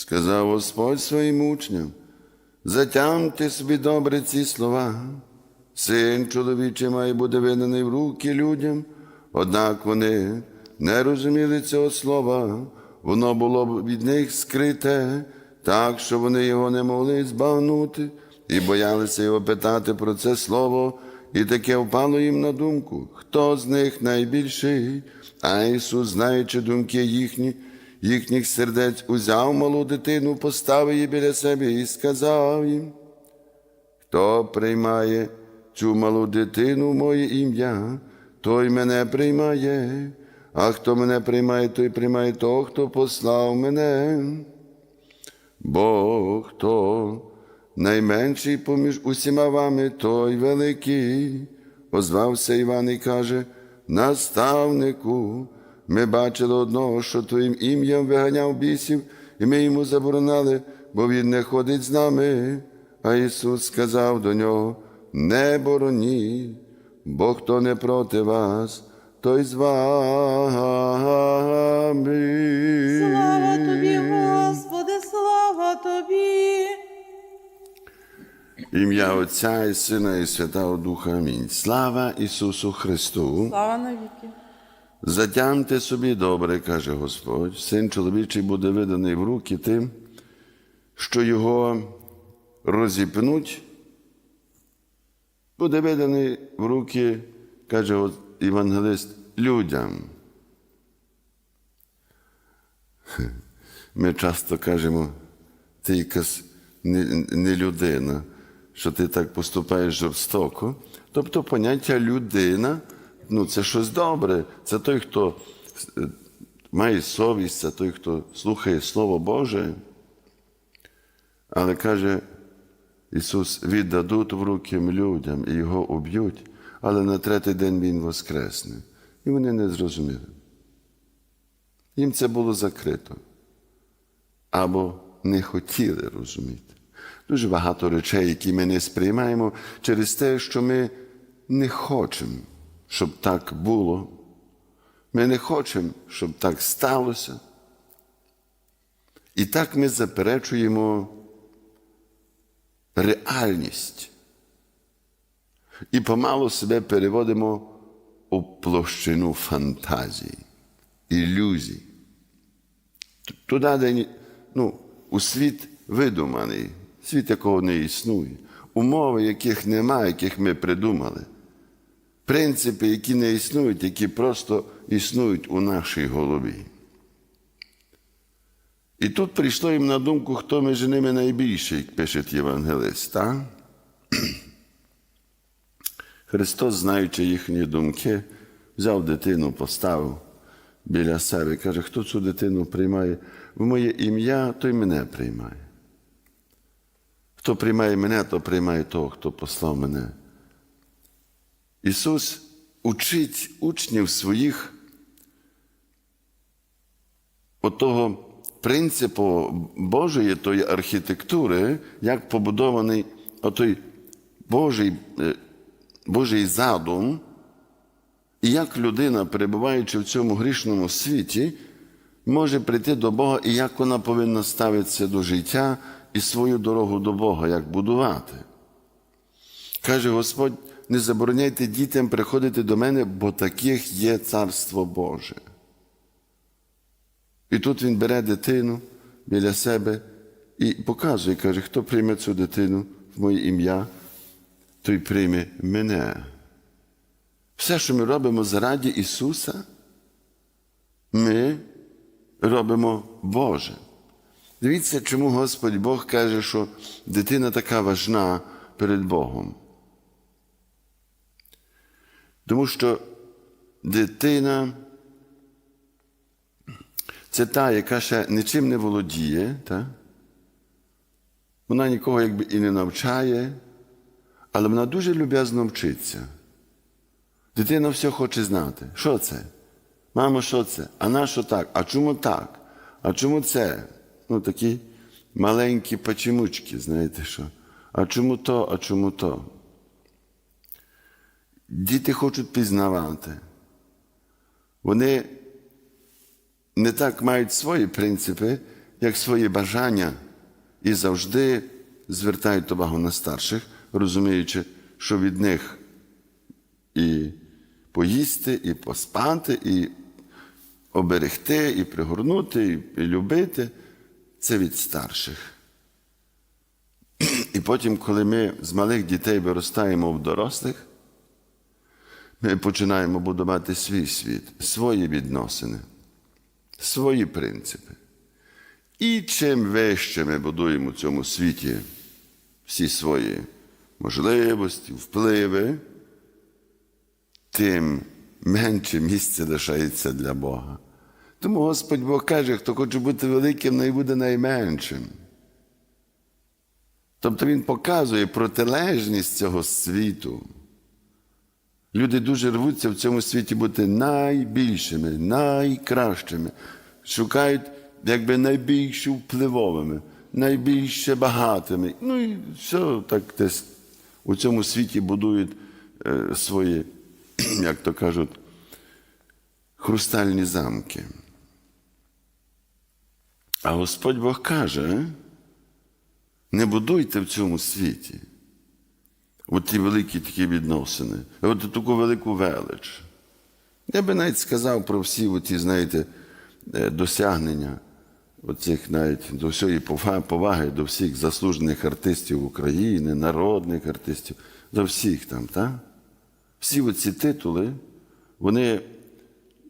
сказав Господь своїм учням, затямте собі добре ці слова. Син чоловічий має бути виданий в руки людям, однак вони не розуміли цього слова, воно було від них скрите, так що вони його не могли збагнути і боялися його питати про це слово, і таке впало їм на думку, хто з них найбільший, а Ісус, знаючи думки їхні, їхніх сердець, узяв малу дитину, поставив її біля себе і сказав їм. Хто приймає цю малу дитину моє ім'я, той мене приймає, а хто мене приймає, той приймає того, хто послав мене. Бо хто найменший поміж усіма вами, той великий, озвався Іван і каже, наставнику, ми бачили одного, що твоїм ім'ям виганяв бісів, і ми йому заборонили, бо він не ходить з нами. А Ісус сказав до нього: Не бороніть, бо хто не проти вас, той з вами. Слава тобі, Господи, слава тобі. Ім'я Отця і Сина і Святого Духа. Амінь. Слава Ісусу Христу! Слава навіки. Затямте собі добре, каже Господь, син чоловічий буде виданий в руки тим, що його розіпнуть, буде виданий в руки, каже Євангелист, людям. Ми часто кажемо, ти якась не людина, що ти так поступаєш жорстоко. Тобто поняття людина ну, це щось добре. Це той, хто е, має совість, це той, хто слухає Слово Боже. Але каже Ісус, віддадуть в руки людям і його уб'ють, але на третій день Він воскресне. І вони не зрозуміли. Їм це було закрито або не хотіли розуміти. Дуже багато речей, які ми не сприймаємо через те, що ми не хочемо, щоб так було. Ми не хочемо, щоб так сталося. І так ми заперечуємо реальність. І помалу себе переводимо у площину фантазії, ілюзій. Туди, де ну, у світ видуманий, світ, якого не існує, умови, яких немає, яких ми придумали, принципи, які не існують, які просто існують у нашій голові. І тут прийшло їм на думку, хто між ними найбільший, пише Євангелист. Так? Христос, знаючи їхні думки, взяв дитину, поставив біля себе і каже, хто цю дитину приймає в моє ім'я, той мене приймає. Хто приймає мене, то приймає того, хто послав мене. Ісус учить учнів своїх отого принципу Божої тої архітектури, як побудований отой Божий, е, Божий задум, і як людина, перебуваючи в цьому грішному світі, може прийти до Бога і як вона повинна ставитися до життя і свою дорогу до Бога, як будувати. Каже Господь, не забороняйте дітям приходити до мене, бо таких є Царство Боже. І тут він бере дитину біля себе і показує, каже, хто прийме цю дитину в моє ім'я, той прийме мене. Все, що ми робимо заради Ісуса, ми робимо Боже. Дивіться, чому Господь Бог каже, що дитина така важна перед Богом. Тому що дитина це та, яка ще нічим не володіє, та? вона нікого якби і не навчає, але вона дуже люб'язно вчиться. Дитина все хоче знати. Що це? Мамо, що це? А на що так? А чому так? А чому це? Ну, такі маленькі пачемучки, знаєте що? А чому то, а чому то? Діти хочуть пізнавати. Вони не так мають свої принципи, як своє бажання і завжди звертають увагу на старших, розуміючи, що від них і поїсти, і поспати, і оберегти, і пригорнути, і любити це від старших. І потім, коли ми з малих дітей виростаємо в дорослих, ми починаємо будувати свій світ, свої відносини, свої принципи. І чим вище ми будуємо в цьому світі всі свої можливості, впливи, тим менше місця лишається для Бога. Тому Господь Бог каже, хто хоче бути великим, най буде найменшим. Тобто Він показує протилежність цього світу. Люди дуже рвуться в цьому світі бути найбільшими, найкращими, шукають якби найбільш впливовими, найбільше багатими. Ну і все так десь у цьому світі будують е, свої, як то кажуть, хрустальні замки. А Господь Бог каже, не будуйте в цьому світі. От ті великі такі відносини, от таку велику велич. Я би навіть сказав про всі оті, знаєте, е, досягнення оцих навіть до всієї поваги до всіх заслужених артистів України, народних артистів, до всіх там, так? Всі оці титули, вони,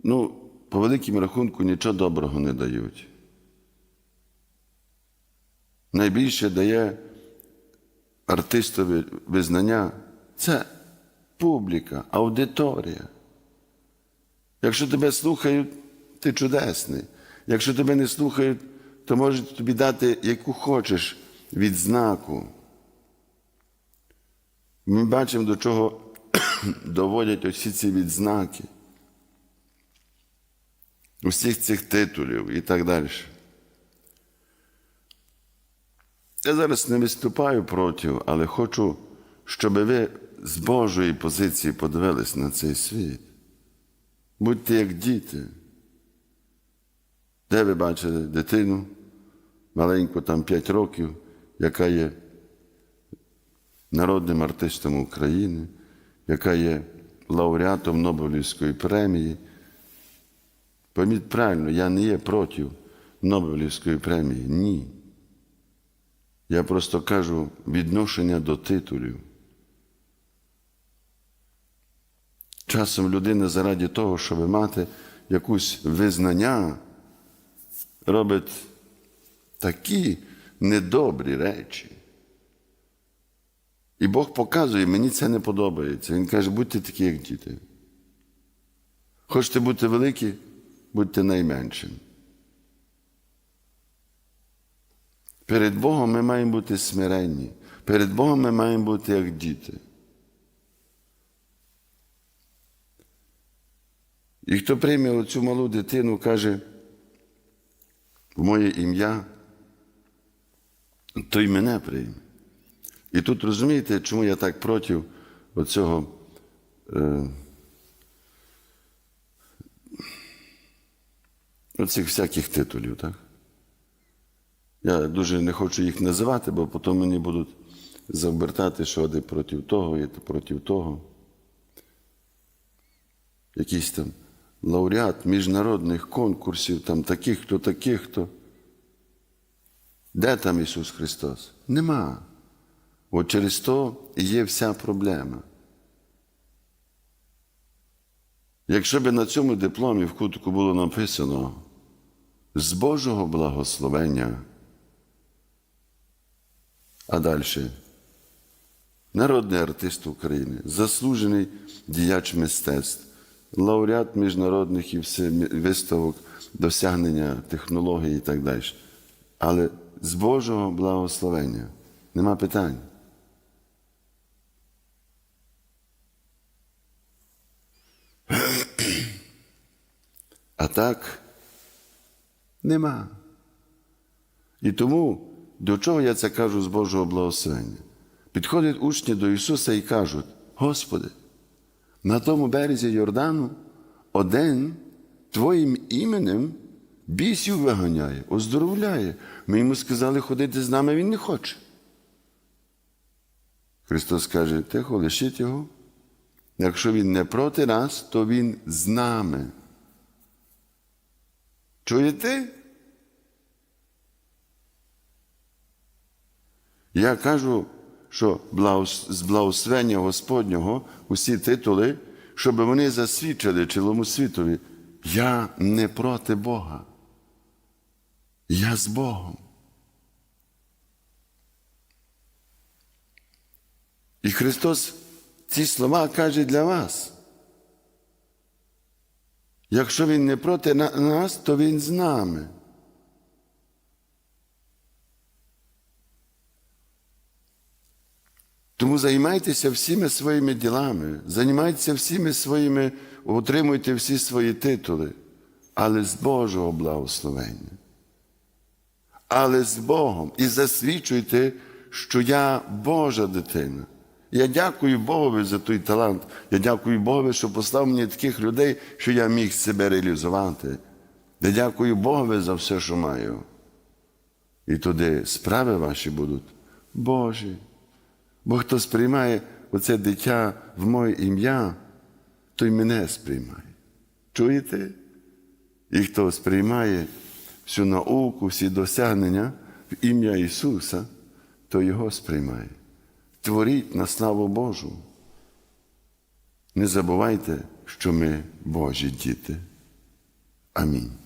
ну, по великому рахунку, нічого доброго не дають. Найбільше дає артистові визнання це публіка, аудиторія. Якщо тебе слухають, ти чудесний. Якщо тебе не слухають, то можуть тобі дати яку хочеш відзнаку. Ми бачимо, до чого доводять усі ці відзнаки, усіх цих титулів і так далі. Я зараз не виступаю проти, але хочу, щоб ви з Божої позиції подивились на цей світ. Будьте як діти. Де ви бачили дитину, маленьку там 5 років, яка є народним артистом України, яка є лауреатом Нобелівської премії. Пойміть правильно, я не є проти Нобелівської премії. Ні. Я просто кажу відношення до титулів. Часом людина заради того, щоб мати якусь визнання, робить такі недобрі речі. І Бог показує, мені це не подобається. Він каже, будьте такі, як діти. Хочете бути великі, будьте найменшим. Перед Богом ми маємо бути смиренні. Перед Богом ми маємо бути як діти. І хто прийме оцю малу дитину, каже, в моє ім'я, то й мене прийме. І тут розумієте, чому я так проти оцього е, оцих всяких титулів, так? Я дуже не хочу їх називати, бо потім мені будуть завертати, що один проти того, і проти того. Якийсь там лауреат міжнародних конкурсів, там таких хто, таких хто. Де там Ісус Христос? Нема. От через то і є вся проблема. Якщо б на цьому дипломі в кутку було написано з Божого благословення, а далі народний артист України, заслужений діяч мистецтв, лауреат міжнародних і виставок, досягнення технологій і так далі. Але з Божого благословення нема питань. А так нема. І тому до чого я це кажу з Божого благословення? Підходять учні до Ісуса і кажуть: Господи, на тому березі Йордану один Твоїм іменем бісів виганяє, оздоровляє. Ми йому сказали ходити з нами, він не хоче. Христос каже, тихо, лишіть його. Якщо він не проти нас, то він з нами. Чуєте? Я кажу, що з благословення Господнього усі титули, щоб вони засвідчили цілому світові. Я не проти Бога. Я з Богом. І Христос ці слова каже для вас. Якщо Він не проти нас, то Він з нами. Тому займайтеся всіми своїми ділами, займайтеся всіми своїми, отримуйте всі свої титули, але з Божого благословення. Але з Богом. І засвідчуйте, що я Божа дитина. Я дякую Богові за той талант. Я дякую Богові, що послав мені таких людей, що я міг себе реалізувати. Я дякую Богові за все, що маю. І туди справи ваші будуть Божі. Бо хто сприймає оце дитя в моє ім'я, той мене сприймає. Чуєте? І хто сприймає всю науку, всі досягнення в ім'я Ісуса, то Його сприймає. Творіть на славу Божу. Не забувайте, що ми Божі діти. Амінь.